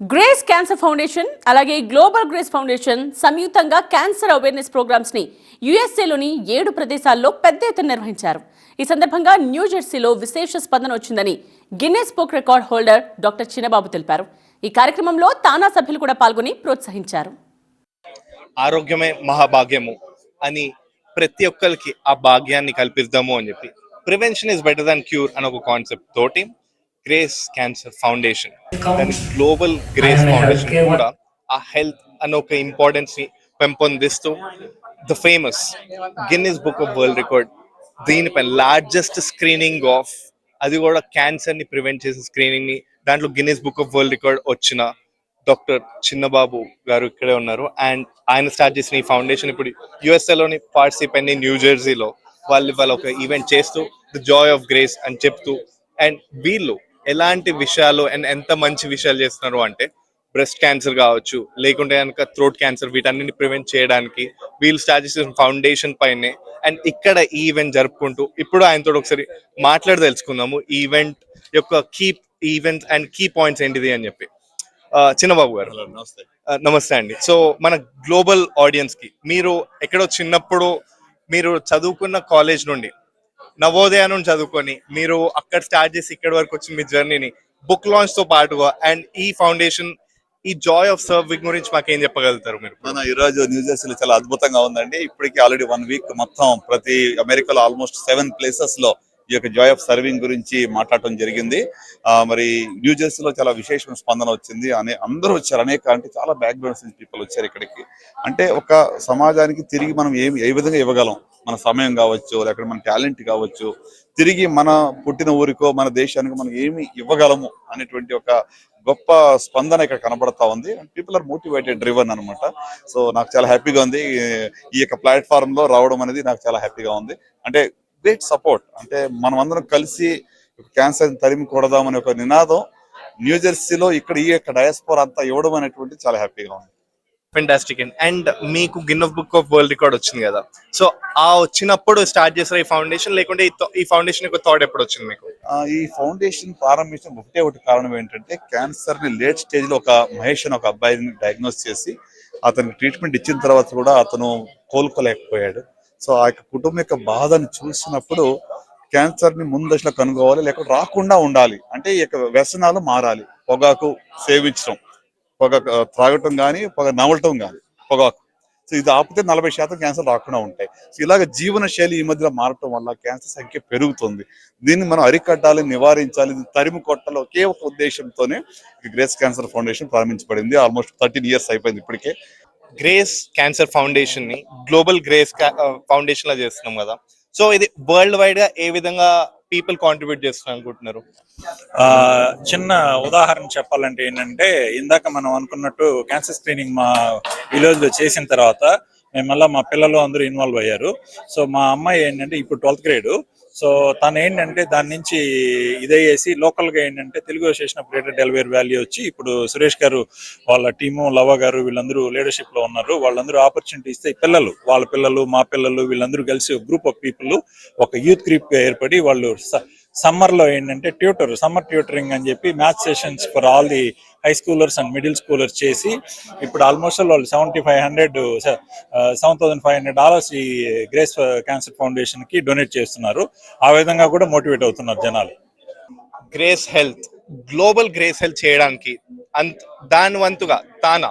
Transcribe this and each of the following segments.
Grace cancer foundation అలాగే global grace foundation సంయుక్తంగా cancer awareness ప్రోగ్రామ్స్ని యుఎస్ఏలోని ఏడు ప్రదేశాల్లో పెద్ద ఎత్తున నిర్వహించారు. ఈ సందర్భంగా న్యూజెర్సీలో విశేష స్పందన వచ్చిందని Guinness book record holder doctor Chinnababu తెలిపారు. ఈ కార్యక్రమంలో తానా సభ్యులు కూడా పాల్గొని ప్రోత్సహించారు. ఆరోగ్యమే మహాభాగ్యము అని ప్రతి ఒక్కరికి ఆ భాగ్యాన్ని కల్పిద్దాము అని చెప్పి. Prevention is better than cure అని ఒక కాన్సెప్ట్ తోటి గ్రేస్ క్యాన్సర్ ఫౌండేషన్ దాని గ్లోబల్ గ్రేస్ ఫౌండేషన్ కూడా ఆ హెల్త్ అనే ఒక ఇంపార్టెన్స్ని పెంపొందిస్తూ the famous Guinness book of world record దీనిపై లార్జెస్ట్ స్క్రీనింగ్ ఆఫ్ అది కూడా క్యాన్సర్ని ప్రివెంట్ చేసే స్క్రీనింగ్ని దాంట్లో Guinness book of world record వచ్చిన డాక్టర్ చిన్నబాబు గారు ఇక్కడే ఉన్నారు. అండ్ ఆయన స్టార్ట్ చేసిన ఈ ఫౌండేషన్ ఇప్పుడు USA లోని పార్టిసిపెంట్ న్యూ జెర్సీలో వాళ్ళు ఇవాళ ఒక ఈవెంట్ చేస్తూ ద జాయ్ ఆఫ్ గ్రేస్ అని చెప్తూ అండ్ వీళ్ళు ఎలాంటి విషయాలు అండ్ ఎంత మంచి విషయాలు చేస్తున్నారు అంటే బ్రెస్ట్ క్యాన్సర్ కావచ్చు లేకుంటే కనుక థ్రోట్ క్యాన్సర్ వీటన్నిటిని ప్రివెంట్ చేయడానికి వీళ్ళు స్టార్ట్ చేసిన ఫౌండేషన్ పైనే అండ్ ఇక్కడ ఈ ఈవెంట్ జరుపుకుంటూ ఇప్పుడు ఆయనతో ఒకసారి మాట్లాడి తెలుసుకుందాము ఈ ఈవెంట్ యొక్క key event and key points ఏంటిది అని చెప్పి. చిన్నబాబు గారు. నమస్తే. అండి. సో మన గ్లోబల్ ఆడియన్స్కి మీరు ఎక్కడో చిన్నప్పుడు మీరు చదువుకున్న కాలేజ్ నుండి నవోదయ నుండి చదువుకొని మీరు అక్కడ స్టార్ట్ చేసి ఇక్కడ వరకు వచ్చిన మీ జర్నీని బుక్ లాంచ్తో పాటుగా అండ్ ఈ ఫౌండేషన్ ఈ జాయ్ ఆఫ్ సర్వింగ్ గురించి మాకేం చెప్పగలుగుతారు మీరు? మన ఈ రోజు న్యూ జెర్సీలో చాలా అద్భుతంగా ఉందండి. ఇప్పటికి ఆల్రెడీ వన్ వీక్ మొత్తం ప్రతి అమెరికాలో ఆల్మోస్ట్ సెవెన్ ప్లేసెస్లో ఈ యొక్క జాయ్ ఆఫ్ సర్వింగ్ గురించి మాట్లాడటం జరిగింది. ఆ, మరి న్యూజెర్సీలో చాలా విశేషమైన స్పందన వచ్చింది. అనే అందరూ వచ్చారు. అనేక అంటే చాలా బ్యాక్గ్రౌండ్స్ నుంచి పీపుల్ వచ్చారు ఇక్కడికి. అంటే ఒక సమాజానికి తిరిగి మనం ఏమి ఏ విధంగా ఇవ్వగలం? మన సమయం కావచ్చు లేకపోతే మన టాలెంట్ కావచ్చు. తిరిగి మన పుట్టిన ఊరికో మన దేశానికి మనం ఏమి ఇవ్వగలము అనేటువంటి ఒక గొప్ప స్పందన ఇక్కడ కనబడతా ఉంది. And people are motivated driven అనమాట సో నాకు చాలా హ్యాపీగా ఉంది. ఈ యొక్క ప్లాట్ఫామ్లో రావడం అనేది నాకు చాలా హ్యాపీగా ఉంది. అంటే గ్రేట్ సపోర్ట్. అంటే మనం అందరం కలిసి క్యాన్సర్ తరిమి కొడదామనే ఒక నినాదం. న్యూ జెర్సీలో ఇక్కడ ఈ యొక్క డయాస్పోర్ అంతా ఇవ్వడం అనేటువంటి చాలా హ్యాపీగా ఉంది. Fantastic and. అండ్ మీకు Guinness of book of world record వచ్చింది కదా. సో ఆ వచ్చినప్పుడు స్టార్ట్ చేసిన ఈ ఫౌండేషన్ లేకుంటే ఈ ఫౌండేషన్ యొక్క థాట్ ఎప్పుడు వచ్చింది మీకు? ఈ ఫౌండేషన్ ప్రారంభించిన ఒకటే ఒకటి కారణం ఏంటంటే క్యాన్సర్ని లేట్ స్టేజ్లో ఒక మహేష్ అని ఒక అబ్బాయిని డయాగ్నోస్ చేసి అతనికి ట్రీట్మెంట్ ఇచ్చిన తర్వాత కూడా అతను కోలుకోలేకపోయాడు. సో ఆ యొక్క కుటుంబం యొక్క బాధను చూసినప్పుడు క్యాన్సర్ని ముందు కనుగోవాలి లేకపోతే రాకుండా ఉండాలి. అంటే ఈ యొక్క వ్యసనాలు మారాలి. పొగాకు సేవించడం పొగ త్రాగటం కానీ పొగ నవలటం కానీ పొగాకు. సో ఇది ఆపితే నలభై శాతం క్యాన్సర్ రాకుండా ఉంటాయి. సో ఇలాగ జీవన శైలి ఈ మధ్యలో మారటం వల్ల క్యాన్సర్ సంఖ్య పెరుగుతుంది. దీన్ని మనం అరికట్టాలి నివారించాలి. ఇది తరిమి కొట్టాలి ఒకే ఒక ఉద్దేశంతోనే గ్రేస్ క్యాన్సర్ ఫౌండేషన్ ప్రారంభించబడింది. ఆల్మోస్ట్ థర్టీన్ ఇయర్స్ అయిపోయింది ఇప్పటికే. గ్రేస్ క్యాన్సర్ ఫౌండేషన్ని గ్లోబల్ గ్రేస్ ఫౌండేషన్ లా చేస్తున్నాం కదా. సో ఇది వరల్డ్ వైడ్గా ఏ విధంగా పీపుల్ కాంట్రిబ్యూట్ చేస్తున్నారు అనుకుంటున్నారు? ఆ చిన్న ఉదాహరణ చెప్పాలంటే ఏంటంటే ఇందాక మనం అనుకున్నట్టు క్యాన్సర్ స్క్రీనింగ్ మా విలేజ్లో చేసిన తర్వాత మేము మళ్ళీ మా పిల్లలు అందరూ ఇన్వాల్వ్ అయ్యారు. సో మా అమ్మాయి ఏంటంటే ఇప్పుడు ట్వెల్త్ గ్రేడ్. సో తను ఏంటంటే దాని నుంచి ఇదయ్యేసి లోకల్గా ఏంటంటే Telugu Association of Greater Delaware Valley వచ్చి ఇప్పుడు సురేష్ గారు వాళ్ళ టీము లవ గారు వీళ్ళందరూ లీడర్షిప్లో ఉన్నారు. వాళ్ళందరూ ఆపర్చునిటీ ఇస్తే పిల్లలు వాళ్ళ పిల్లలు మా పిల్లలు వీళ్ళందరూ కలిసి గ్రూప్ ఆఫ్ పీపుల్ ఒక యూత్ గ్రూప్ ఏర్పడి వాళ్ళు సమ్మర్లో ఏంటంటే ట్యూటర్ సమ్మర్ ట్యూటరింగ్ అని చెప్పి maths sessions for all the high schoolers and middle schoolers చేసి ఇప్పుడు ఆల్మోస్ట్ వాళ్ళు seventy five hundred seven thousand five hundred dollars ఈ గ్రేస్ క్యాన్సర్ ఫౌండేషన్కి డొనేట్ చేస్తున్నారు. ఆ విధంగా కూడా మోటివేట్ అవుతున్నారు జనాలు. Grace Health Global Grace Health చేయడానికి అంత దాని వంతుగా TANA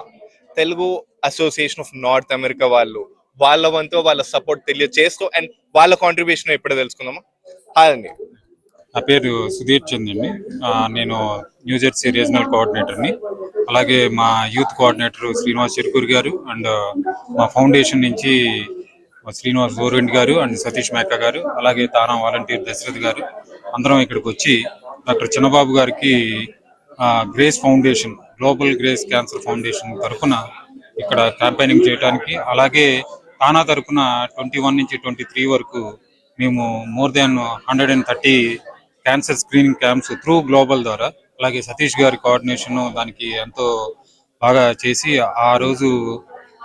Telugu Association of North America వాళ్ళు వాళ్ళ వంతు వాళ్ళ సపోర్ట్ తెలియజేస్తూ అండ్ వాళ్ళ కాంట్రిబ్యూషన్ ఎప్పుడు తెలుసుకుందామా? హాయ్ అండి. నా పేరు సుధీర్ చంద్ అండి. నేను న్యూ జెర్సీ రీజనల్ కోఆర్డినేటర్ని అలాగే మా యూత్ కోఆర్డినేటర్ శ్రీనివాస్ చెరుకూరి గారు అండ్ మా ఫౌండేషన్ నుంచి శ్రీనివాస్ గోరెంట్ గారు అండ్ సతీష్ మేకా గారు అలాగే తానా వాలంటీర్ దశరథ్ గారు అందరం ఇక్కడికి వచ్చి డాక్టర్ చిన్నబాబు గారికి Grace Foundation Global Grace Cancer Foundation తరఫున ఇక్కడ క్యాంపెయినింగ్ చేయడానికి అలాగే తానా తరఫున ట్వంటీ వన్ నుంచి ట్వంటీ త్రీ వరకు మేము more than hundred and thirty cancer screening camps through global ద్వారా అలాగే సతీష్ గారి కోఆర్డినేషన్ దానికి ఎంతో బాగా చేసి ఆ రోజు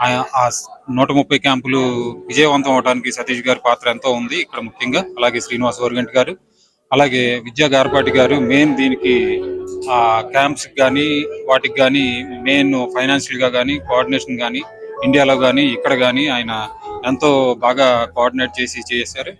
ఆ- నూట ముప్పై క్యాంపులు విజయవంతం అవడానికి సతీష్ గారి పాత్ర ఎంతో ఉంది. ఇక్కడ ముఖ్యంగా అలాగే శ్రీనివాస్ ఓర్గంట్ గారు అలాగే విద్యా గార్పాటి గారు మెయిన్ దీనికి ఆ క్యాంప్స్ కానీ వాటికి కానీ మెయిన్ ఫైనాన్షియల్గా కానీ కోఆర్డినేషన్ కానీ ఇండియాలో కానీ ఇక్కడ కానీ ఆయన ఎంతో బాగా కోఆర్డినేట్ చేసి చేశారు.